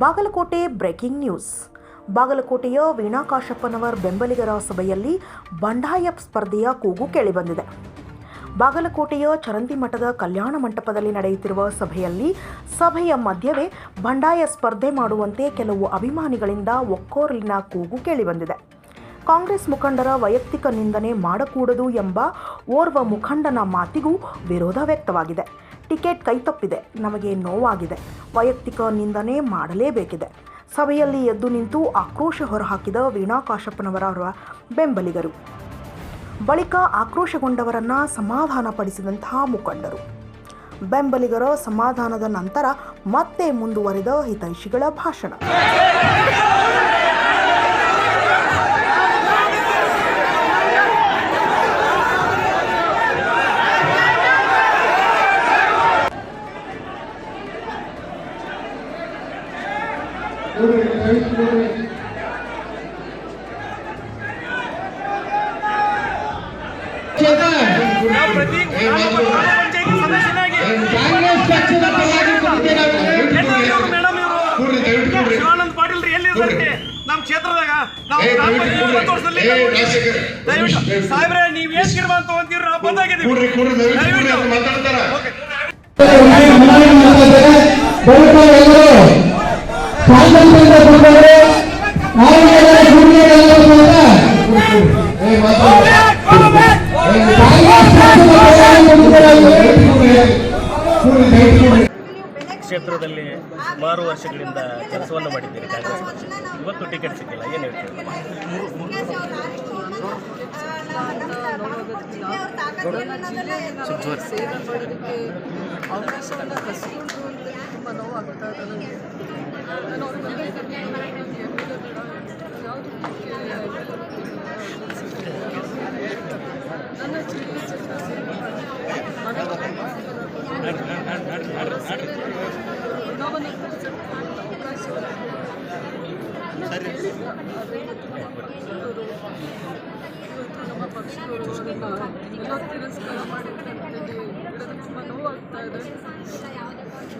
Bagalkot breaking news. ಬಾಗಲಕೋಟೆಯ ವೀಣಾ ಕಾಶಪ್ಪನವರ್ ಬೆಂಬಲಿಗರ ಸಭೆಯಲ್ಲಿ ಬಂಡಾಯ ಸ್ಪರ್ಧೆಯ ಕೂಗು ಕೇಳಿಬಂದಿದೆ. ಬಾಗಲಕೋಟೆಯ ಚರಂತಿ ಮಠದ ಕಲ್ಯಾಣ ಮಂಟಪದಲ್ಲಿ ನಡೆಯುತ್ತಿರುವ ಸಭೆಯಲ್ಲಿ ಸಭೆಯ ಮಧ್ಯವೇ ಬಂಡಾಯ ಸ್ಪರ್ಧೆ ಮಾಡುವಂತೆ ಕೆಲವು ಅಭಿಮಾನಿಗಳಿಂದ ಒಕ್ಕೋರಲಿನ ಕೂಗು ಕೇಳಿಬಂದಿದೆ. ಕಾಂಗ್ರೆಸ್ ಮುಖಂಡರ ವೈಯಕ್ತಿಕ ನಿಂದನೆ ಮಾಡಕೂಡದು ಎಂಬ ಓರ್ವ ಮುಖಂಡನ ಮಾತಿಗೂ ವಿರೋಧ ವ್ಯಕ್ತವಾಗಿದೆ. ಟಿಕೆಟ್ ಕೈತಪ್ಪಿದೆ. ನಮಗೆ ನೋವಾಗಿದೆ. ವೈಯಕ್ತಿಕ ನಿಂದನೆ ಮಾಡಲೇಬೇಕಿದೆ. ಸಭೆಯಲ್ಲಿ ಎದ್ದು ನಿಂತು ಆಕ್ರೋಶ ಹೊರಹಾಕಿದ ವೀಣಾ ಕಾಶಪ್ಪನವರ ಬೆಂಬಲಿಗರು. ಬಳಿಕ ಆಕ್ರೋಶಗೊಂಡವರನ್ನ ಸಮಾಧಾನಪಡಿಸಿದಂತಹ ಮುಖಂಡರು. ಬೆಂಬಲಿಗರ ಸಮಾಧಾನದ ನಂತರ ಮತ್ತೆ ಮುಂದುವರೆದ ಹಿತೈಷಿಗಳ ಭಾಷಣ. ಶಿವಾನಂದ್ ಪಾಟೀಲ್ ಎಲ್ಲಿ ನಮ್ಮ ಕ್ಷೇತ್ರದಾಗ ನಾವು ದಯವಿಟ್ಟು. ಸಾಹೇಬ್ರೆ ನೀವ್ ಏನ್ ತೀರ್ಮಾನ ತಗೊಂತೀರಿ ನಾವು ಬಂದಾಗಿದ್ದೀವಿ ದಯವಿಟ್ಟು ಮಾತಾಡ್ತಾರ ಕ್ಷೇತ್ರದಲ್ಲಿ ಸುಮಾರು ವರ್ಷಗಳಿಂದ ಕೆಲಸವನ್ನು ಮಾಡಿದ್ದೀರಿ ಕಾಂಗ್ರೆಸ್ ಪಕ್ಷ ಇವತ್ತು ಟಿಕೆಟ್ ಸಿಕ್ಕಿಲ್ಲ, ಏನು ಹೇಳ್ತೀರಿ? ಅವಕಾಶವನ್ನು ಕಸಿಕೊಂಡು ಅಂತ ತುಂಬ ನೋವಾಗ್ತಾ ನಮ್ಮ ಪಕ್ಷದವರು ತಿರಸ್ಕಾರ ಮಾಡಿದ್ರೆ ತುಂಬಾ ತುಂಬ ನೋವಾಗ್ತಾ ಇದೆ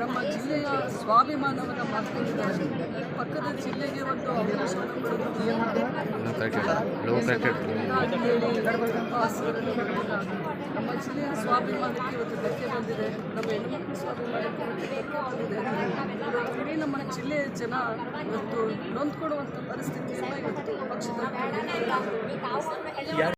ನಮ್ಮ ಜಿಲ್ಲೆಯ ಸ್ವಾಭಿಮಾನವನ್ನು ಮಾಡ್ಕೊಂಡಿದ್ದಾರೆ ಪಕ್ಕದ ಜಿಲ್ಲೆಗೆ ಒಂದು ಅವಕಾಶವನ್ನು. ನಮ್ಮ ಜಿಲ್ಲೆಯ ಸ್ವಾಭಿಮಾನಕ್ಕೆ ಇವತ್ತು ಧಕ್ಕೆ ಬಂದಿದೆ. ನಮ್ಮ ಹೆಣ್ಣುಮಕ್ಕಳ ಸ್ವಾಭಿಮಾನಕ್ಕೆ ಇವತ್ತು ಧಕ್ಕೆ ಬಂದಿದೆ. ಇಡೀ ನಮ್ಮ ಜಿಲ್ಲೆಯ ಜನ ಇವತ್ತು ನೊಂದ್ಕೊಡುವಂಥ ಪರಿಸ್ಥಿತಿಯನ್ನು ಇವತ್ತು ಪಕ್ಷದ